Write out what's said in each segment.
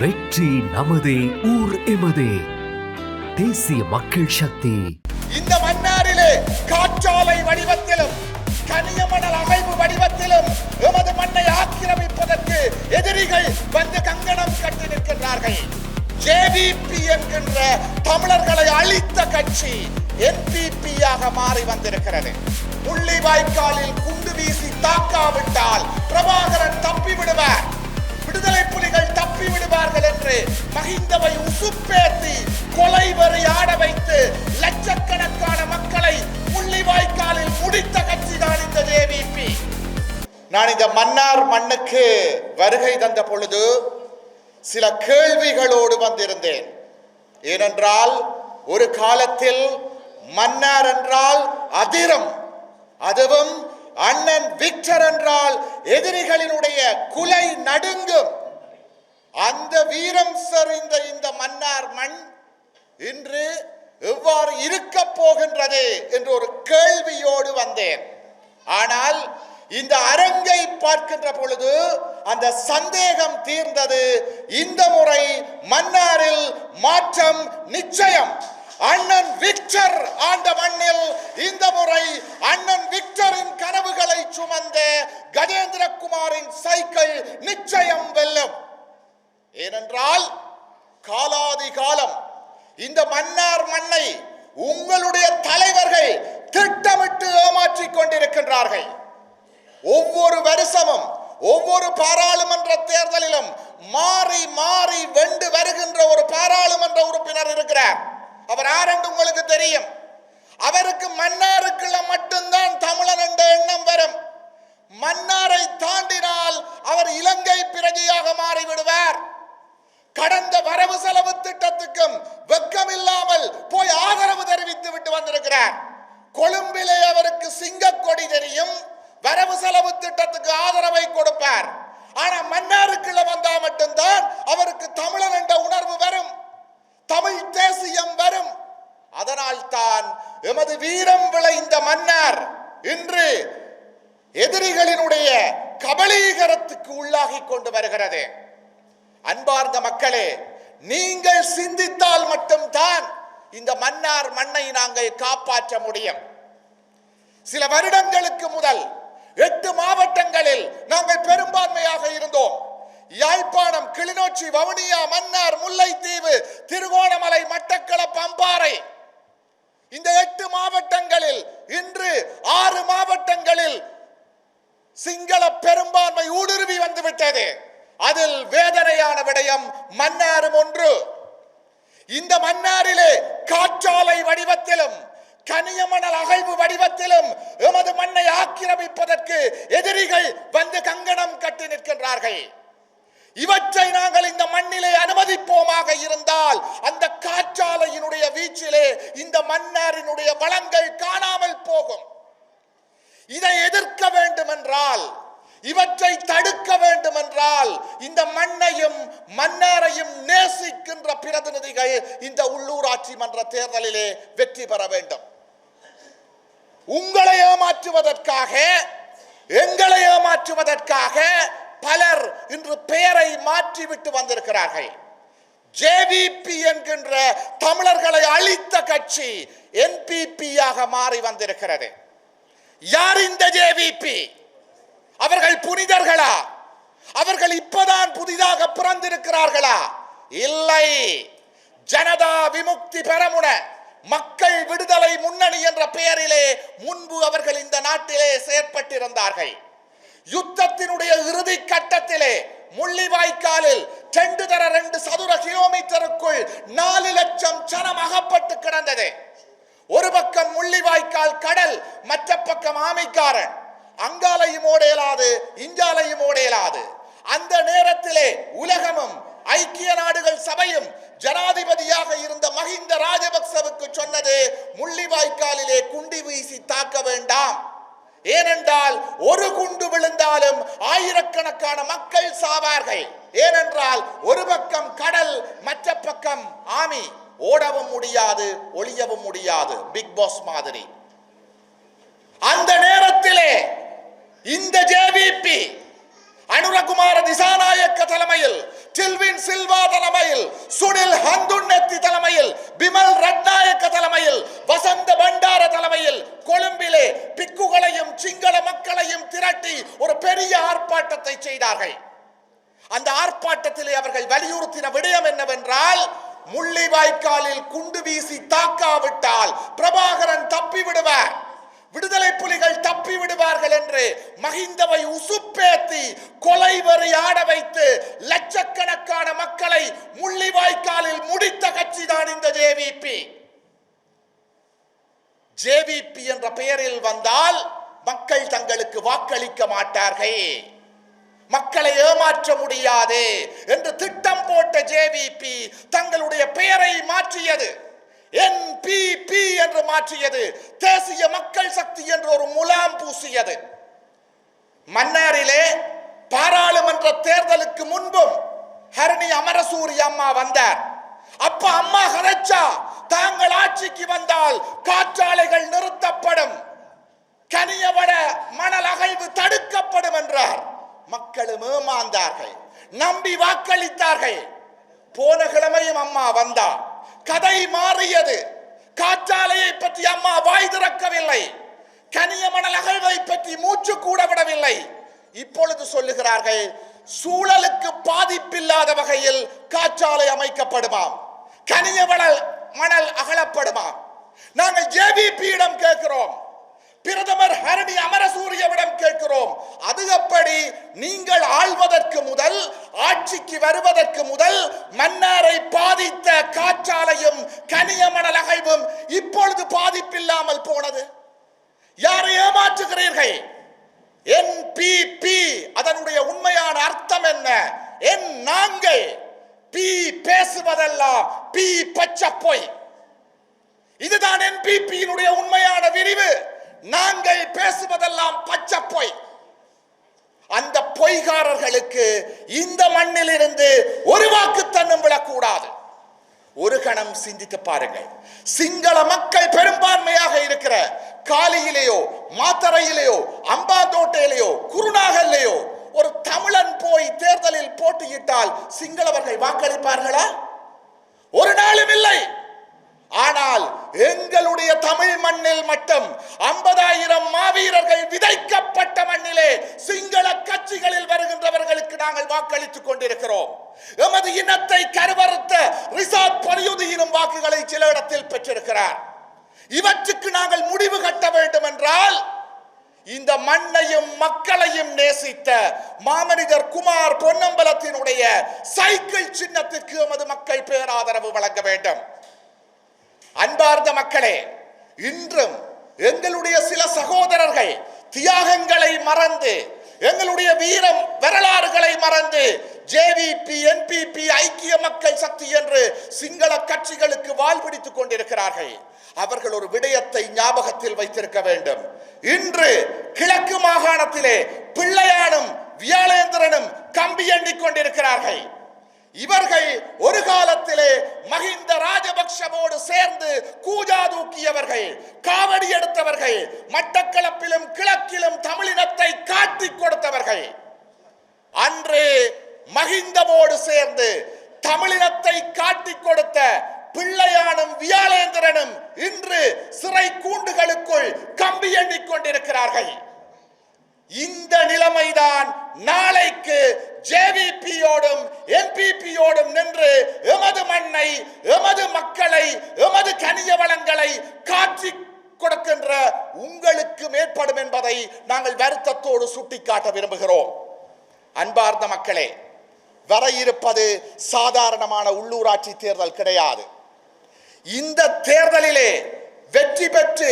வெற்றி நமதே ஊர் எமதே. தேசிய மக்கள் சக்தி. இந்த மன்னாரிலே காற்றாலை வடிவத்திலும் கனியமணல் அகைவு வடிவத்திலும் எமது மண்ணை ஆக்கிரமிப்பதற்கு எதிரிகள் வந்து கங்கணம் கட்டி நிற்கின்றார்கள். ஜேவிபி என்கின்ற தமிழர்களை அழித்த கட்சி என்பிபியாக மாறி வந்திருக்கிறது. முள்ளிவாய்க்காலில் குண்டு வீசி தாக்காவிட்டால் பிரபாகரன் தப்பி விடுவார் விடுதலை புலிகள் தப்பி விடுவார்கள் என்று மஹிந்தவை உசுப்பேத்தி கொலை வரி ஆட வைத்து லட்சக்கணக்கான மக்களை முள்ளிவாய்க்காலில் முடித்த கட்சி தான் இந்த ஜேவிபி நான் இந்த மன்னார் மண்ணுக்கு வருகை தந்த பொழுது சில கேள்விகளோடு வந்திருந்தேன். ஏனென்றால் ஒரு காலத்தில் மன்னார் என்றால் அதிரம் அதுவும் அண்ணன் விக்டர் என்றால் எதிரிகளினுடைய குலை நடுங்கும் அந்த வீரம் சரிந்த இந்த மன்னார் மண் இன்று எவ்வாறு இருக்க போகின்றது என்று ஒரு கேள்வியோடு வந்தேன். ஆனால் இந்த அரங்கை பார்க்கின்ற பொழுது அந்த சந்தேகம் தீர்ந்தது. இந்த முறை மன்னாரில் மாற்றம் நிச்சயம். அண்ணன் விக்டர் ஆண்ட மண்ணில் இந்த முறை அண்ணன் விக்டரின் கனவுகளை சுமந்த கஜேந்திரகுமாரின் சைக்கிள் நிச்சயம் வெல்லும். ஏனென்றால் காலாதி காலம் இந்த மன்னார் மண்ணை உங்களுடைய தலைவர்கள் திட்டமிட்டு ஏமாற்றிக் கொண்டிருக்கின்றார்கள். ஒவ்வொரு வருஷமும் ஒவ்வொரு பாராளுமன்ற தேர்தலிலும் மாறி மாறி வெண்டு வருகின்ற ஒரு பாராளுமன்ற உறுப்பினர் இருக்கிறார். அவர் யாரென்று உங்களுக்கு தெரியும். அவருக்கு மன்னாருக்குள்ள மட்டும்தான் தமிழன் என்ற எண்ணம் வரும். மன்னாரை தாண்டினால் அவர் இலங்கை கடந்த வரவு செலவு திட்டத்துக்கும் வெக்கமில்லாமல் போய் ஆதரவு தெரிவித்து விட்டு வந்திருக்கிறார். கொழும்பிலே அவருக்கு சிங்கக்கொடி தெரியும். வரவு செலவு திட்டத்துக்கு ஆதரவை கொடுப்பார். ஆனா மன்னாருக்குள்ள வந்தா மட்டும்தான் அவருக்கு தமிழன் என்ற உணர்வு வரும். தமிழ் தேசியம் வரும். அதனால் தான் எமது வீரம் விளைந்த மன்னர் இன்று எதிரிகளினுடைய கபலீகரத்துக்கு உள்ளாகி கொண்டு வருகிறது. அன்பார்ந்த மக்களே நீங்கள் சிந்தித்தால் மட்டும்தான் இந்த மன்னார் மண்ணை நாங்கள் காப்பாற்ற முடியும். சில வருடங்களுக்கு முதல் எட்டு மாவட்டங்களில் நாங்கள் பெரும்பான்மையாக இருந்தோம். யாழ்ப்பாணம் கிளிநொச்சி வவுனியா மன்னார் முல்லைத்தீவு திருகோணமலை மட்டக்களப்பு அம்பாறை. இந்த எட்டு மாவட்டங்களில் இன்று ஆறு மாவட்டங்களில் சிங்கள பெரும்பான்மை ஊடுருவி வந்துவிட்டது. அதில் வேதனையான விடயம் மன்னாரும் ஒன்று. இந்த மன்னாரிலே காற்றாலை வடிவத்திலும் கனியமணல் அகைவு வடிவத்திலும் எமது மண்ணை ஆக்கிரமிப்பதற்கு எதிரிகள் வந்து கங்கணம் கட்டி நிற்கின்றார்கள். இவற்றை நாங்கள் இந்த மண்ணிலே அனுமதிப்போமாக இருந்தால் அந்த காற்றாலையினுடைய வீச்சிலே இந்த மன்னாரினுடைய வளங்கள் காணாமல் போகும். இதை எதிர்க்க வேண்டும் என்றால் இவற்றை தடுக்க வேண்டும் என்றால் இந்த மண்ணையும் மன்னாரையும் நேசிக்கின்ற பிரதிநிதிகள் இந்த உள்ளூராட்சி மன்ற தேர்தலிலே வெற்றி பெற வேண்டும். உங்களை ஏமாற்றுவதற்காக எங்களை ஏமாற்றுவதற்காக பலர் இன்று பெயரை மாற்றிவிட்டு வந்திருக்கிறார்கள். ஜேவிபி என்கின்ற தமிழர்களை அழித்த கட்சி என்பிபியாக மாறி வந்திருக்கிறது. யார் இந்த ஜேவிபி அவர்கள் புனிதர்களா? அவர்கள் இப்பதான் புதிதாக பிறந்திருக்கிறார்களா? இல்லை. ஜனதா விமுக்தி பெறமுன மக்கள் விடுதலை முன்னணி என்ற பெயரிலே முன்பு அவர்கள் இந்த நாட்டிலே செயற்பட்டிருந்தார்கள். யுத்தத்தினுடைய இறுதி கட்டத்திலே முள்ளிவாய்க்காலில் ரெண்டு தர ரெண்டு சதுர கிலோமீட்டருக்குள் நாலு லட்சம் சனம் அகப்பட்டு கிடந்தது. ஒரு பக்கம் முள்ளிவாய்க்கால் கடல் மற்ற பக்கம் ஆமைக்காரன். அங்காலையும் ஓடையலாது இஞ்சாலையும் ஓடையலாது அந்த நேரத்திலே உலகமும் ஐக்கிய நாடுகள் சபையும் ஜனாதிபதியாக இருந்த மஹிந்த ராஜபக்சவுக்கு சொன்னது முள்ளிவாய்க்காலிலே குண்டி வீசி தாக்க வேண்டாம். ஏனென்றால் ஒரு குண்டு விழுந்தாலும் ஆயிரக்கணக்கான மக்கள் சாவார்கள். ஏனென்றால் ஒரு பக்கம் கடல் மற்ற பக்கம் ஆமி. ஓடவும் முடியாது ஒளியவும் முடியாது பிக் பாஸ் மாதிரி. அந்த நேரத்திலே இந்த ஜேவிபி அனுரகுமார திசாநாயக்க தலைமையில் டில்வின் சில்வா தலைமையில் சுனில் ஹந்துன்னெத்தி தலைமையில் பிமல் ரட்நாயக்க தலைமையில் வசந்த பண்டார தலைமையில் கொழும்பிலே பிக்குகளையும் சிங்கள மக்களையும் திரட்டி ஒரு பெரிய ஆர்ப்பாட்டத்தை செய்தார்கள். அந்த ஆர்ப்பாட்டத்திலே அவர்கள் வலியுறுத்தின விடயம் என்னவென்றால் முள்ளிவாய்க்காலில் குண்டு வீசி தாக்காவிட்டால் பிரபாகரன் தப்பி விடுவார் விடுதலை புலிகள் தப்பி விடுவார்கள் என்று மகிந்தவை உசுப்பேத்தி கொலை வரி ஆட வைத்து லட்சக்கணக்கான மக்களை முள்ளிவாய்க்காலில் முடித்த கட்சிதான் இந்த ஜேவிபி. ஜேவிபி என்ற பெயரில் வந்தால் மக்கள் தங்களுக்கு வாக்களிக்க மாட்டார்கள். மக்களை ஏமாற்ற முடியாது என்று திட்டம் போட்ட ஜேவிபி தங்களுடைய பெயரை மாற்றியது. என்பிபி என்று மாற்றியது. தேசிய மக்கள் சக்தி என்று ஒரு முலாம் பூசியது. மன்னாரிலே பாராளுமன்ற தேர்தலுக்கு முன்பும் ஹரணி அமரசூரி அம்மா வந்தார். அப்ப அம்மா கதைச்சா தாங்கள் ஆட்சிக்கு வந்தால் காற்றாலைகள் நிறுத்தப்படும். கனியவட மணல் அகழ்வு தடுக்கப்படும் என்றார். மக்களும் ஏமாந்தார்கள். நம்பி வாக்களித்தார்கள். போன கிழமையும் அம்மா வந்தார் கதை மாறியது. காற்றாலையை பற்றி அம்மா வாய் திறக்கவில்லை. கனியமணல் அகழ்வை பற்றி மூச்சு கூட விடவில்லை. இப்பொழுது சொல்லுகிறார்கள் சூழலுக்கு பாதிப்பில்லாத வகையில் காற்றாலை அமைக்கப்படுமாம். கனியமணல் மணல் அகலப்படுமாம். நாங்கள் ஜேபிபியிடம் கேட்கிறோம். பிரதமர் ஹரணி அமரசூரியவிடம் கேட்கிறோம். அது எப்படி? நீங்கள் ஆழ்வதற்கு முதல் ஆட்சிக்கு வருவதற்கு முதல் மன்னாரை பாதித்த காற்றாலையும் கனியமணல் அகழ்வும் இப்பொழுது பாதிப்பில்லாமல் போனது. யாரை ஏமாற்றுகிறீர்கள்? என்பிபி அதனுடைய உண்மையான அர்த்தம் என்ன? என் நாங்கள் பி பேசுவதெல்லாம் பி பச்சை பொய். இதுதான் என்பிபியினுடைய உண்மையான விரிவு. நாங்கள் பேசுவதெல்லாம் பச்சை பொய். அந்த பொய்காரர்களுக்கு இந்த மண்ணிலிருந்து ஒரு வாக்கு தன்னும் விழக்கூடாது ஒரு கணம் சிந்தித்து பாருங்கள். சிங்கள மக்கள் பெரும்பான்மையாக இருக்கிற காலியிலேயோ மாத்தரையிலேயோ அம்பாந்தோட்டையிலேயோ குருநாகல்லையோ ஒரு தமிழன் போய் தேர்தலில் போட்டியிட்டால் சிங்களவர்கள் வாக்களிப்பார்களா ஒரு நாளும் இல்லை ஆனால் எங்களுடைய தமிழ் மண்ணில் மட்டும் ஐம்பதாயிரம் மாவீரர்கள் விதைக்கப்பட்ட மண்ணிலே சிங்கள கட்சிகளில் வருகின்றவர்களுக்கு நாங்கள் வாக்களித்துக் கொண்டிருக்கிறோம். எமது இனத்தை கருவறுத்த ரிசாத் பரியுதியினும் வாக்குகளை சில இடத்தில் பெற்றிருக்கிறார். இவற்றுக்கு நாங்கள் முடிவு கட்ட வேண்டும் என்றால் இந்த மண்ணையும் மக்களையும் நேசித்த மாமனிதர் குமார் பொன்னம்பலத்தினுடைய சைக்கிள் சின்னத்திற்கு எமது மக்கள் பேராதரவு வழங்க வேண்டும். அன்பார்ந்த மக்களே இன்றும் எங்களுடைய சில சகோதரர்கள் தியாகங்களை மறந்து எங்களுடைய வீரம் வரலாறுகளை மறந்து ஜேவிபி என்பிபி ஐக்கிய மக்கள் சக்தி என்று சிங்கள கட்சிகளுக்கு வாழ்விடித்துக் கொண்டிருக்கிறார்கள். அவர்கள் ஒரு விடயத்தை ஞாபகத்தில் வைத்திருக்க வேண்டும். இன்று கிழக்கு மாகாணத்திலே பிள்ளையானும் வியாழேந்திரனும் கம்பி எண்ணிக் கொண்டிருக்கிறார்கள். இவர்கள் ஒரு காலத்திலே மகிந்த ராஜபக்ஷவோடு சேர்ந்து கூஜா தூக்கியவர்கள் காவடி எடுத்தவர்கள் மட்டக்களப்பிலும் கிழக்கிலும் தமிழினத்தை காட்டிக் கொடுத்தவர்கள். அன்று மகிந்தவோடு சேர்ந்து தமிழினத்தை காட்டிக் கொடுத்த பிள்ளையானும் வியாழேந்திரனும் இன்று சிறை கூண்டுகளுக்குள் கம்பி எண்ணிக் கொண்டிருக்கிறார்கள். இந்த நிலைமைதான் நாளைக்கு ஜேவிபியோடும் எம்பிபியோடும் நின்று எமது மண்ணை எமது மக்களை எமது கனிய வளங்களை காட்சி கொடுக்கின்ற உங்களுக்கு ஏற்படும் என்பதை நாங்கள் வருத்தத்தோடு சுட்டிக்காட்ட விரும்புகிறோம். அன்பார்ந்த மக்களே வர இருப்பது சாதாரணமான உள்ளூராட்சி தேர்தல் கிடையாது. இந்த தேர்தலிலே வெற்றி பெற்று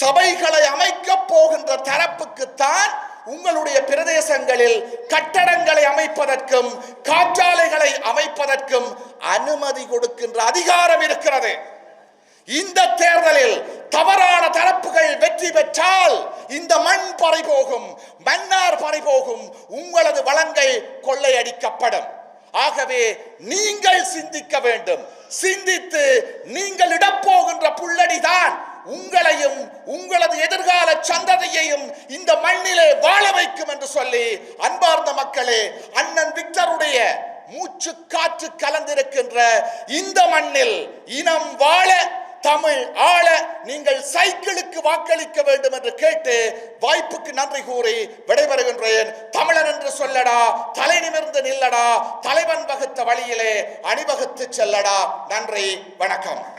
சபைகளை அமைக்கப் போகின்ற தரப்புக்குத்தான் உங்களுடைய பிரதேசங்களில் கட்டடங்களை அமைப்பதற்கும் காற்றாலைகளை அமைப்பதற்கும் அனுமதி கொடுக்கின்ற அதிகாரம் இருக்கிறது. இந்த தேர்தலில் தவறான தரப்புகள் வெற்றி பெற்றால் இந்த மண் பறிபோகும் மன்னார் பறிபோகும் உங்களது வளங்கள் கொள்ளையடிக்கப்படும். ஆகவே நீங்கள் சிந்திக்க வேண்டும். சிந்தித்து நீங்கள் இடப்போகின்ற புள்ளடிதான். உங்களையும் உங்களது எதிர்கால சந்ததியையும் இந்த மண்ணிலே வாழ வைக்கும் என்று சொல்லி அன்பார்ந்த மக்களே அண்ணன் விக்டருடைய மூச்சு காற்று கலந்திருக்கின்ற இந்த மண்ணில் இனம் வாழ தமிழ் ஆள நீங்கள் சைக்கிளுக்கு வாக்களிக்க வேண்டும் என்று கேட்டு வாய்ப்புக்கு நன்றி கூறி விடைபெறுகின்றேன். தமிழன் என்று சொல்லடா தலை நிமிர்ந்து நில்லடா தலைவன் வகுத்த வழியிலே அணிவகுத்து செல்லடா. நன்றி வணக்கம்.